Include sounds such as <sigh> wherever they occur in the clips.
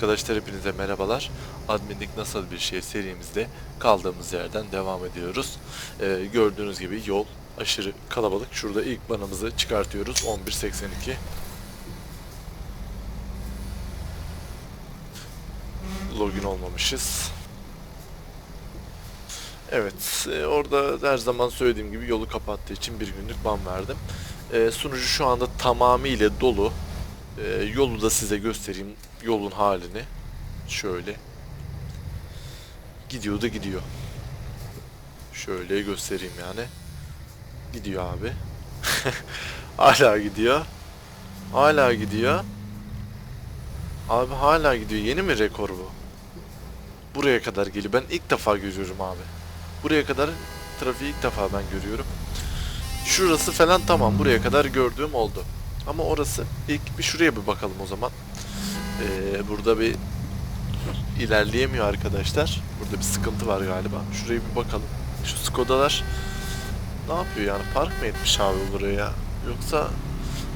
Arkadaşlar hepinize merhabalar. Adminlik nasıl bir şey serimizde kaldığımız yerden devam ediyoruz. Ee, gördüğünüz gibi yol aşırı kalabalık. Şurada ilk banamızı çıkartıyoruz. 1182. Login olmamışız. Evet, e, orada her zaman söylediğim gibi yolu kapattığı için bir günlük ban verdim. E, sunucu şu anda tamamıyla dolu. E, yolu da size göstereyim yolun halini. Şöyle. Gidiyor da gidiyor. Şöyle göstereyim yani. Gidiyor abi. <laughs> hala gidiyor. Hala gidiyor. Abi hala gidiyor. Yeni mi rekor bu? Buraya kadar geliyor. Ben ilk defa görüyorum abi. Buraya kadar trafiği ilk defa ben görüyorum. Şurası falan tamam. Buraya kadar gördüğüm oldu. Ama orası ilk bir şuraya bir bakalım o zaman. Ee, burada bir ilerleyemiyor arkadaşlar. Burada bir sıkıntı var galiba. Şuraya bir bakalım. Şu Skoda'lar ne yapıyor yani? Park mı etmiş abi buraya? Yoksa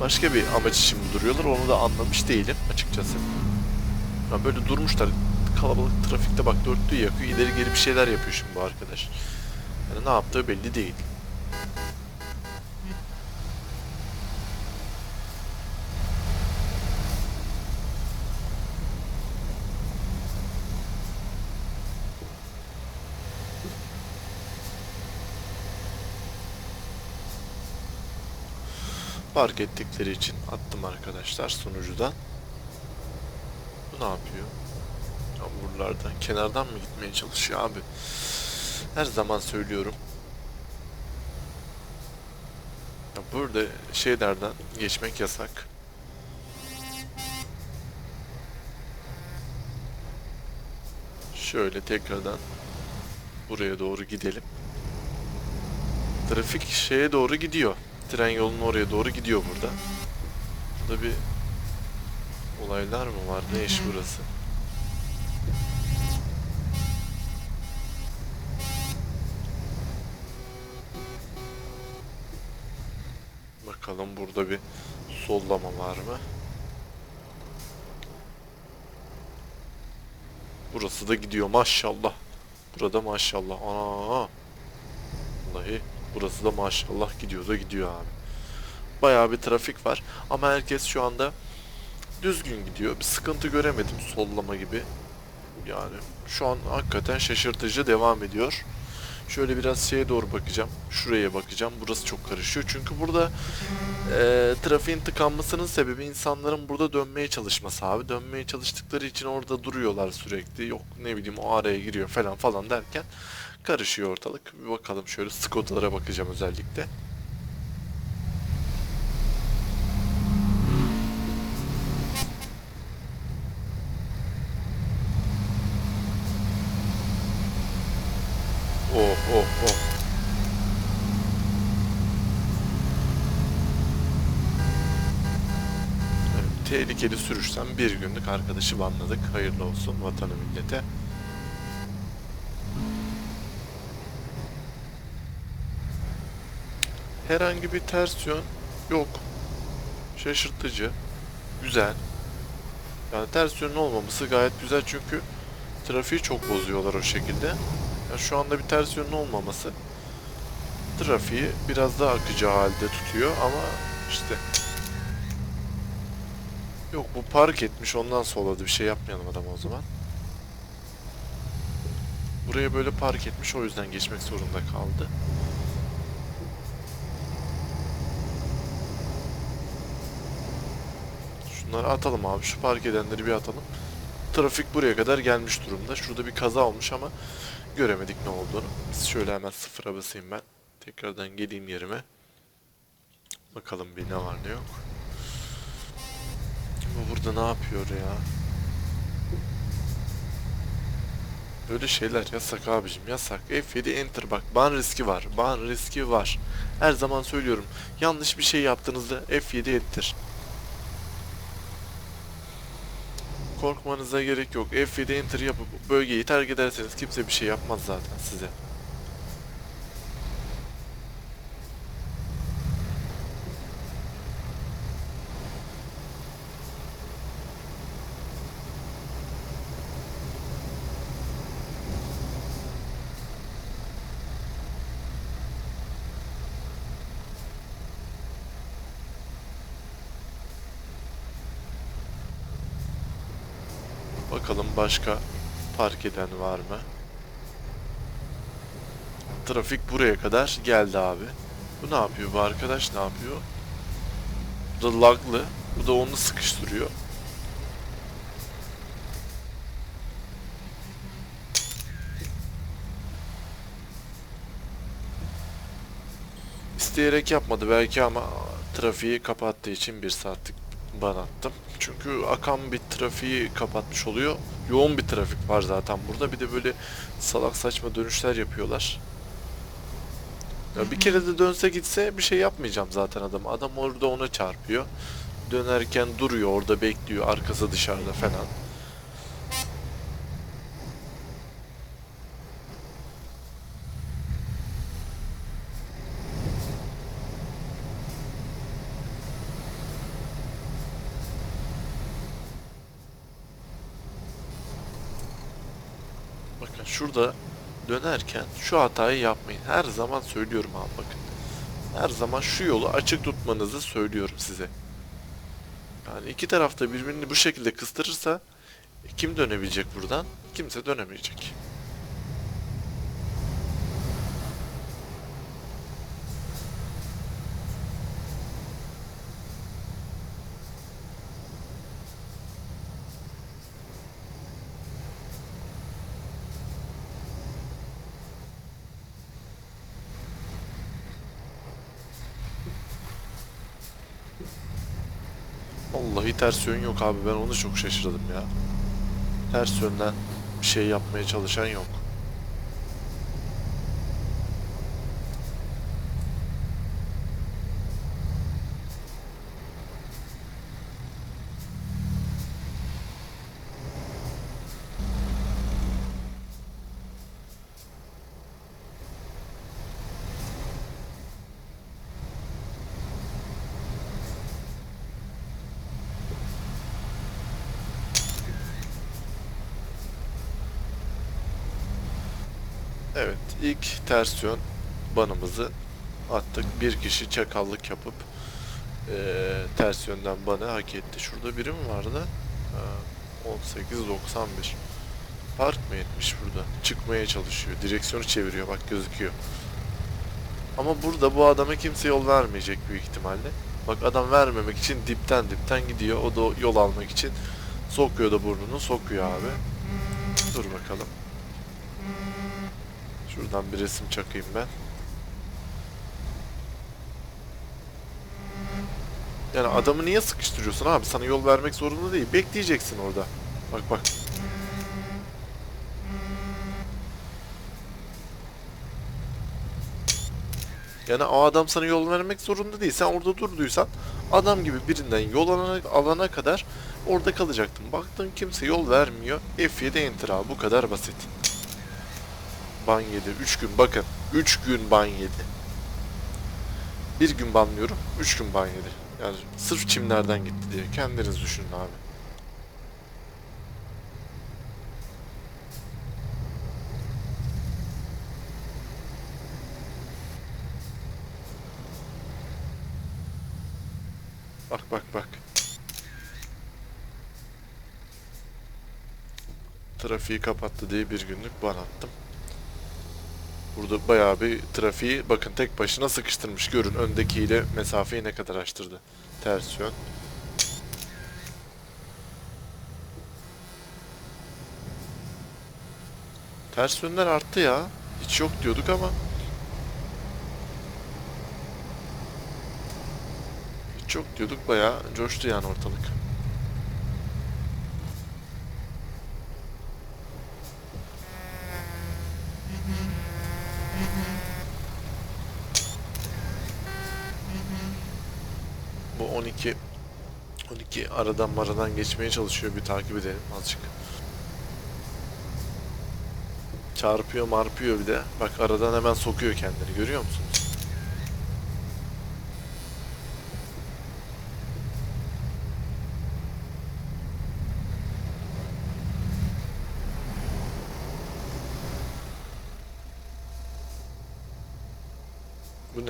başka bir amaç için mi duruyorlar? Onu da anlamış değilim açıkçası. Ya böyle durmuşlar. Kalabalık trafikte bak dörtlüğü yakıyor. ileri geri bir şeyler yapıyor şimdi bu arkadaş. Yani ne yaptığı belli değil. Park ettikleri için attım arkadaşlar sunucudan. Bu ne yapıyor? Ya buralardan, kenardan mı gitmeye çalışıyor abi? Her zaman söylüyorum. Ya burada şeylerden geçmek yasak. Şöyle tekrardan buraya doğru gidelim. Trafik şeye doğru gidiyor. Tren yolunun oraya doğru gidiyor burada. Burada bir olaylar mı var? Ne iş burası? Bakalım burada bir sollama var mı? Burası da gidiyor maşallah. Burada maşallah. Ana. Vallahi burası da maşallah gidiyor da gidiyor abi. Bayağı bir trafik var ama herkes şu anda düzgün gidiyor. Bir sıkıntı göremedim sollama gibi. Yani şu an hakikaten şaşırtıcı devam ediyor. Şöyle biraz şeye doğru bakacağım. Şuraya bakacağım. Burası çok karışıyor. Çünkü burada e, trafiğin tıkanmasının sebebi insanların burada dönmeye çalışması abi. Dönmeye çalıştıkları için orada duruyorlar sürekli. Yok ne bileyim o araya giriyor falan falan derken karışıyor ortalık. Bir bakalım şöyle Skoda'lara bakacağım özellikle. Oh oh oh. Tehlikeli sürüşten bir günlük arkadaşı banladık. Hayırlı olsun vatanı millete. Herhangi bir ters yön yok. Şaşırtıcı. Güzel. Yani ters yönün olmaması gayet güzel çünkü trafiği çok bozuyorlar o şekilde. Ya şu anda bir ters yönün olmaması trafiği biraz daha akıcı halde tutuyor ama işte Yok bu park etmiş ondan solladı bir şey yapmayalım adama o zaman. Buraya böyle park etmiş o yüzden geçmek zorunda kaldı. Şunları atalım abi şu park edenleri bir atalım. Trafik buraya kadar gelmiş durumda. Şurada bir kaza olmuş ama göremedik ne olduğunu. Biz şöyle hemen sıfıra basayım ben. Tekrardan geleyim yerime. Bakalım bir ne var ne yok. Bu burada ne yapıyor ya? Böyle şeyler yasak abicim yasak. F7 enter bak ban riski var. Ban riski var. Her zaman söylüyorum. Yanlış bir şey yaptığınızda F7 enter. Korkmanıza gerek yok. F7 enter yapıp bölgeyi terk ederseniz kimse bir şey yapmaz zaten size. Bakalım başka park eden var mı? Trafik buraya kadar geldi abi. Bu ne yapıyor? Bu arkadaş ne yapıyor? Bu da laglı. Bu da onu sıkıştırıyor. İsteyerek yapmadı belki ama trafiği kapattığı için bir saatlik ban attım. Çünkü akan bir trafiği kapatmış oluyor. Yoğun bir trafik var zaten burada. Bir de böyle salak saçma dönüşler yapıyorlar. Ya bir kere de dönse gitse bir şey yapmayacağım zaten adam. Adam orada ona çarpıyor. Dönerken duruyor orada bekliyor arkası dışarıda falan. Bakın şurada dönerken şu hatayı yapmayın. Her zaman söylüyorum abi bakın. Her zaman şu yolu açık tutmanızı söylüyorum size. Yani iki tarafta birbirini bu şekilde kıstırırsa kim dönebilecek buradan? Kimse dönemeyecek. Vallahi ters yön yok abi ben onu çok şaşırdım ya. Ters yönden bir şey yapmaya çalışan yok. Evet, ilk ters yön banımızı attık. Bir kişi çakallık yapıp eee ters yönden banı hak etti. Şurada biri mi vardı? Ha, 18.91. Park mı etmiş burada? Çıkmaya çalışıyor. Direksiyonu çeviriyor bak gözüküyor. Ama burada bu adama kimse yol vermeyecek büyük ihtimalle. Bak adam vermemek için dipten dipten gidiyor. O da yol almak için sokuyor da burnunu sokuyor abi. Dur bakalım. Şuradan bir resim çakayım ben. Yani adamı niye sıkıştırıyorsun abi? Sana yol vermek zorunda değil. Bekleyeceksin orada. Bak bak. Yani o adam sana yol vermek zorunda değil. Sen orada durduysan adam gibi birinden yol alana, alana kadar orada kalacaktın. Baktın kimse yol vermiyor. F7 enter abi. Bu kadar basit. Ban yedi. 3 gün bakın. 3 gün ban yedi. Bir gün banlıyorum. 3 gün ban yedi. Yani sırf çimlerden gitti diye. Kendiniz düşünün abi. Bak bak bak. Trafiği kapattı diye bir günlük ban attım. Burada bayağı bir trafiği bakın tek başına sıkıştırmış. Görün öndekiyle mesafeyi ne kadar açtırdı. Ters yön. Ters yönler arttı ya. Hiç yok diyorduk ama. Hiç yok diyorduk bayağı coştu yani ortalık. Bu 12 12 aradan maradan geçmeye çalışıyor. Bir takip edelim azıcık. Çarpıyor marpıyor bir de. Bak aradan hemen sokuyor kendini. Görüyor musunuz? Bu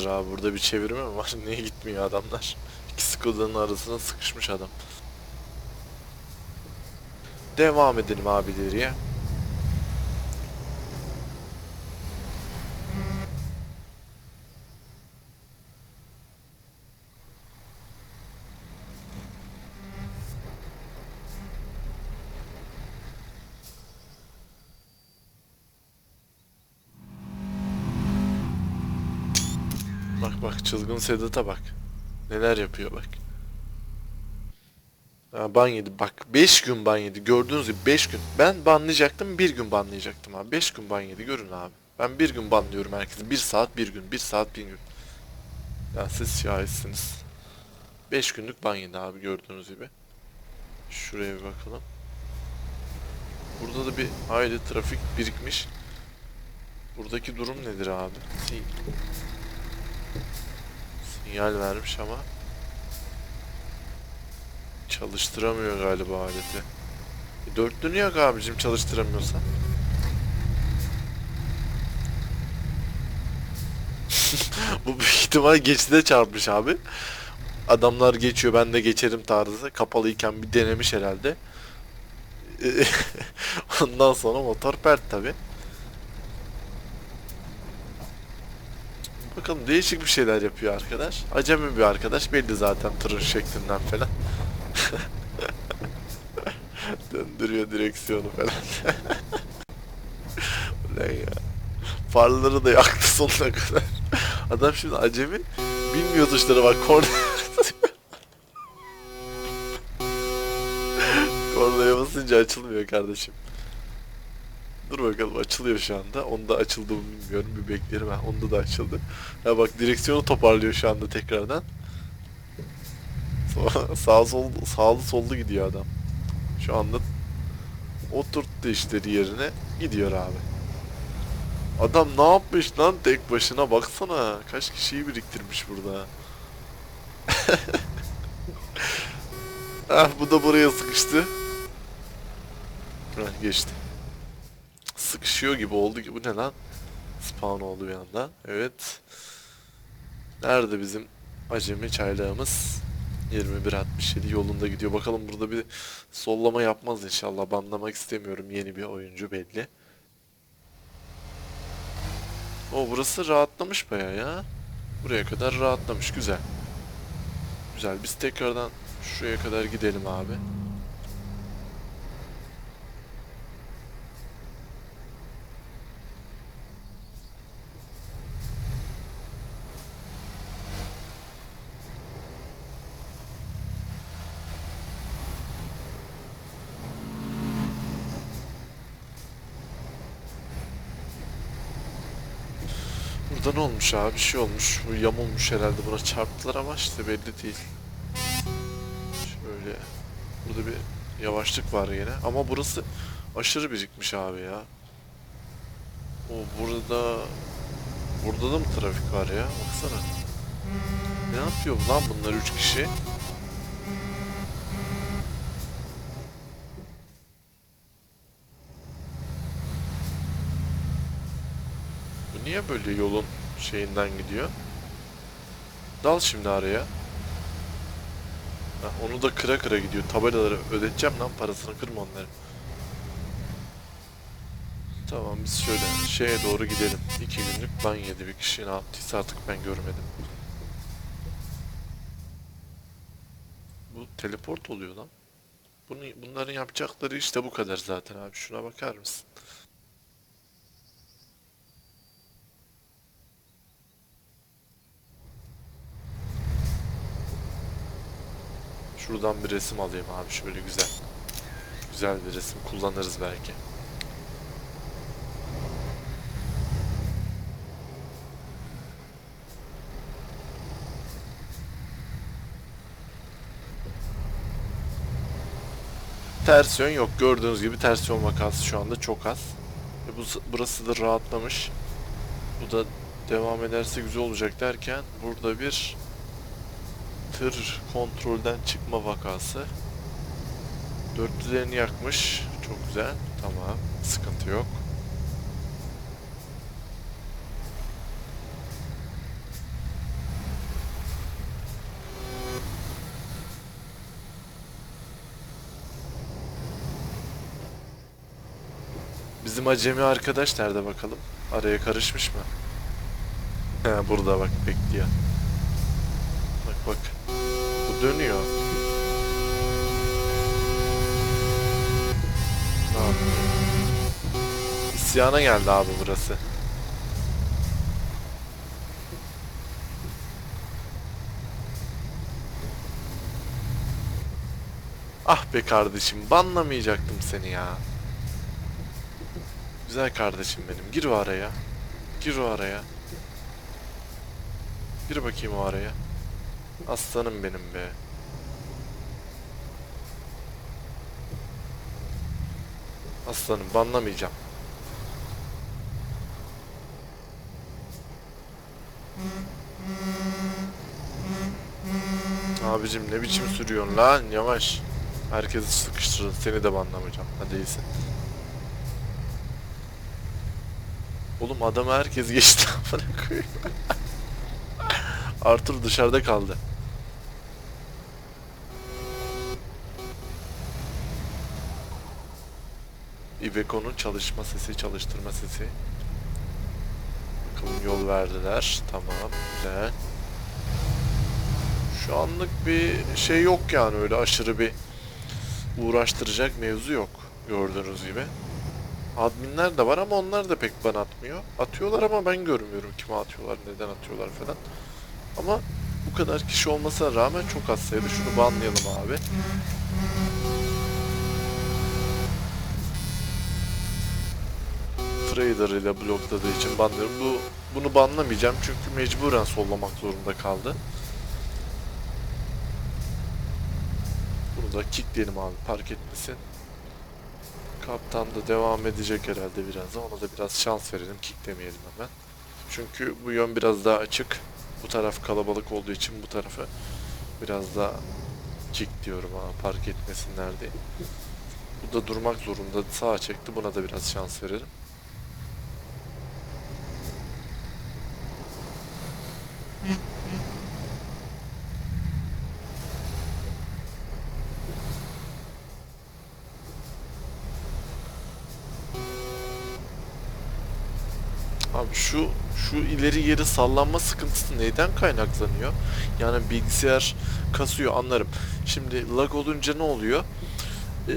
ne hayırdır abi burada bir çevirme mi var? <laughs> Niye gitmiyor adamlar? İki Skoda'nın arasına sıkışmış adam. Devam edelim abi ileriye. Bak bak çılgın Sedat'a bak. Neler yapıyor bak. Ha, ban yedi. Bak 5 gün ban yedi. Gördüğünüz gibi 5 gün. Ben banlayacaktım. Bir gün banlayacaktım abi. 5 gün ban yedi. Görün abi. Ben bir gün banlıyorum herkesi. 1 saat bir gün. 1 saat bir gün. Ya siz şahitsiniz. 5 günlük ban yedi abi gördüğünüz gibi. Şuraya bir bakalım. Burada da bir hayli trafik birikmiş. Buradaki durum nedir abi? Sinyal vermiş ama çalıştıramıyor galiba aleti. E, dörtlünü yok abicim çalıştıramıyorsa. <laughs> Bu büyük ihtimal geçide çarpmış abi. Adamlar geçiyor ben de geçerim tarzı. Kapalıyken bir denemiş herhalde. <laughs> Ondan sonra motor pert tabi. Bakalım değişik bir şeyler yapıyor arkadaş. Acemi bir arkadaş belli zaten tırın şeklinden falan. <laughs> Döndürüyor direksiyonu falan. <laughs> Ulan ya. Farları da yaktı sonuna kadar. Adam şimdi acemi bilmiyor tuşlara bak korna. <laughs> Kornaya basınca açılmıyor kardeşim. Dur bakalım açılıyor şu anda. Onda açıldı mı bilmiyorum. Bir bekleyelim. Ha, onda da açıldı. Ya bak direksiyonu toparlıyor şu anda tekrardan. <laughs> Sağ, sol sağlı sollu gidiyor adam. Şu anda oturttu işte yerine gidiyor abi. Adam ne yapmış lan tek başına baksana. Kaç kişiyi biriktirmiş burada. <laughs> ah bu da buraya sıkıştı. Heh, geçti. Sıkışıyor gibi oldu ki bu ne lan? Spawn oldu bir anda. Evet. Nerede bizim acemi çaylağımız? 21.67 yolunda gidiyor. Bakalım burada bir sollama yapmaz inşallah. Banlamak istemiyorum. Yeni bir oyuncu belli. O burası rahatlamış baya ya. Buraya kadar rahatlamış. Güzel. Güzel. Biz tekrardan şuraya kadar gidelim abi. Burada ne olmuş abi? Bir şey olmuş. Bu yamulmuş herhalde. Buna çarptılar ama işte belli değil. Şöyle. Burada bir yavaşlık var yine. Ama burası aşırı birikmiş abi ya. O burada... Burada da mı trafik var ya? Baksana. Ne yapıyor lan bunlar üç kişi? Niye böyle yolun şeyinden gidiyor? Dal şimdi araya. Heh, onu da kıra kıra gidiyor. Tabelaları ödeteceğim lan parasını kırma onları. Tamam biz şöyle şeye doğru gidelim. İki günlük ban yedi bir kişi ne yaptıysa artık ben görmedim. Bu teleport oluyor lan. Bunu, bunların yapacakları işte bu kadar zaten abi. Şuna bakar mısın? Şuradan bir resim alayım abi şöyle güzel. Güzel bir resim kullanırız belki. Ters yön yok. Gördüğünüz gibi ters yön vakası şu anda çok az. E bu, burası da rahatlamış. Bu da devam ederse güzel olacak derken burada bir tır kontrolden çıkma vakası. 400'lerini yakmış. Çok güzel. Tamam. Sıkıntı yok. Bizim acemi arkadaş nerede bakalım? Araya karışmış mı? He burada bak bekliyor. Bak bak. Dönüyor. İsyana geldi abi burası. Ah be kardeşim banlamayacaktım seni ya. Güzel kardeşim benim. Gir o araya. Gir o araya. Gir bakayım o araya. Aslanım benim be. Aslanım banlamayacağım. Abicim ne biçim sürüyorsun lan yavaş. Herkesi sıkıştırın seni de banlamayacağım. Hadi iyisin. Oğlum adam herkes geçti <laughs> amına. Arthur dışarıda kaldı. Iveco'nun çalışma sesi, çalıştırma sesi. Bakalım yol verdiler. Tamam, güzel. Şu anlık bir şey yok yani öyle aşırı bir uğraştıracak mevzu yok. Gördüğünüz gibi. Adminler de var ama onlar da pek bana atmıyor. Atıyorlar ama ben görmüyorum kime atıyorlar, neden atıyorlar falan. Ama bu kadar kişi olmasına rağmen çok az sayıda. Şunu banlayalım abi. Trader ile blokladığı için banlıyorum. Bu bunu banlamayacağım çünkü mecburen sollamak zorunda kaldı. Bunu da kickleyelim abi park etmesin. Kaptan da devam edecek herhalde birazdan. Ona da biraz şans verelim. Kicklemeyelim hemen. Çünkü bu yön biraz daha açık. Bu taraf kalabalık olduğu için bu tarafa biraz daha kick diyorum ha park etmesinler diye. Bu da durmak zorunda sağa çekti. Buna da biraz şans verelim. Abi şu ileri geri sallanma sıkıntısı neyden kaynaklanıyor? Yani bilgisayar kasıyor anlarım. Şimdi lag olunca ne oluyor? Ee,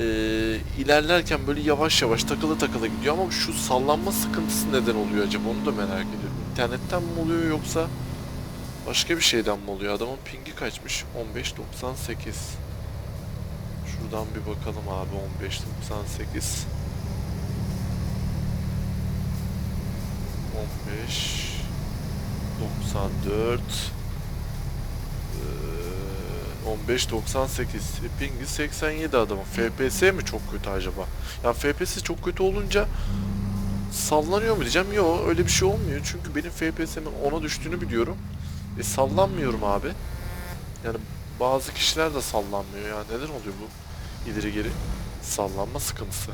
ilerlerken böyle yavaş yavaş takılı takılı gidiyor ama şu sallanma sıkıntısı neden oluyor acaba onu da merak ediyorum. İnternetten mi oluyor yoksa başka bir şeyden mi oluyor? Adamın pingi kaçmış? 15.98 Şuradan bir bakalım abi 15.98 15 94 eee, 15 98 E, pingi 87 adamın FPS mi çok kötü acaba? Ya FPS çok kötü olunca sallanıyor mu diyeceğim? Yok öyle bir şey olmuyor. Çünkü benim FPS'imin 10'a düştüğünü biliyorum. E sallanmıyorum abi. Yani bazı kişiler de sallanmıyor. Ya neden oluyor bu ileri geri? Sallanma sıkıntısı.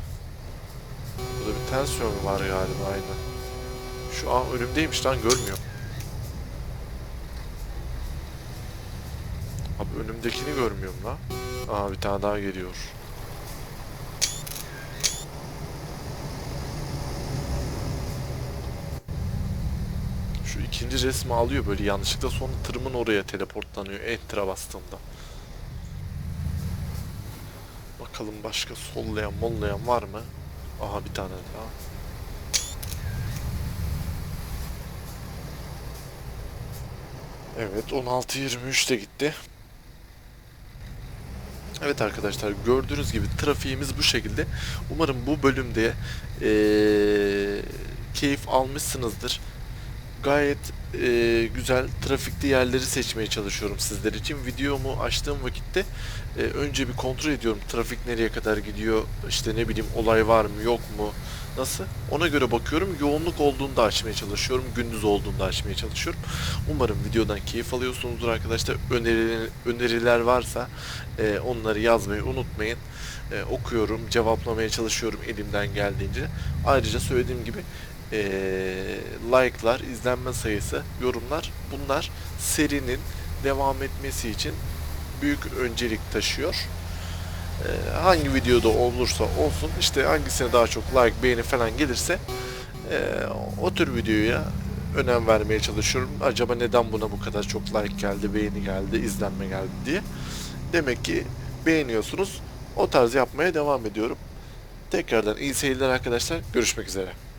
Burada bir tensiyon var galiba aynen şu an önümdeymiş lan görmüyorum. Abi önümdekini görmüyorum lan. Aa bir tane daha geliyor. Şu ikinci resmi alıyor böyle yanlışlıkla sonra tırımın oraya teleportlanıyor enter'a bastığımda. Bakalım başka sollayan mollayan var mı? Aha bir tane daha. Evet 16.23 de gitti. Evet arkadaşlar gördüğünüz gibi trafiğimiz bu şekilde. Umarım bu bölümde eee, keyif almışsınızdır. Gayet eee, güzel trafikli yerleri seçmeye çalışıyorum sizler için. Videomu açtığım vakitte eee, önce bir kontrol ediyorum trafik nereye kadar gidiyor. İşte ne bileyim olay var mı yok mu nasıl ona göre bakıyorum. Yoğunluk olduğunda açmaya çalışıyorum. Gündüz olduğunda açmaya çalışıyorum. Umarım videodan keyif alıyorsunuzdur arkadaşlar. Öneriler, öneriler varsa e, onları yazmayı unutmayın. E, okuyorum, cevaplamaya çalışıyorum elimden geldiğince. Ayrıca söylediğim gibi e, like'lar, izlenme sayısı, yorumlar bunlar serinin devam etmesi için büyük öncelik taşıyor. Ee, hangi videoda olursa olsun işte hangisine daha çok like beğeni falan gelirse ee, o tür videoya önem vermeye çalışıyorum. Acaba neden buna bu kadar çok like geldi, beğeni geldi, izlenme geldi diye. Demek ki beğeniyorsunuz. O tarz yapmaya devam ediyorum. Tekrardan iyi seyirler arkadaşlar. Görüşmek üzere.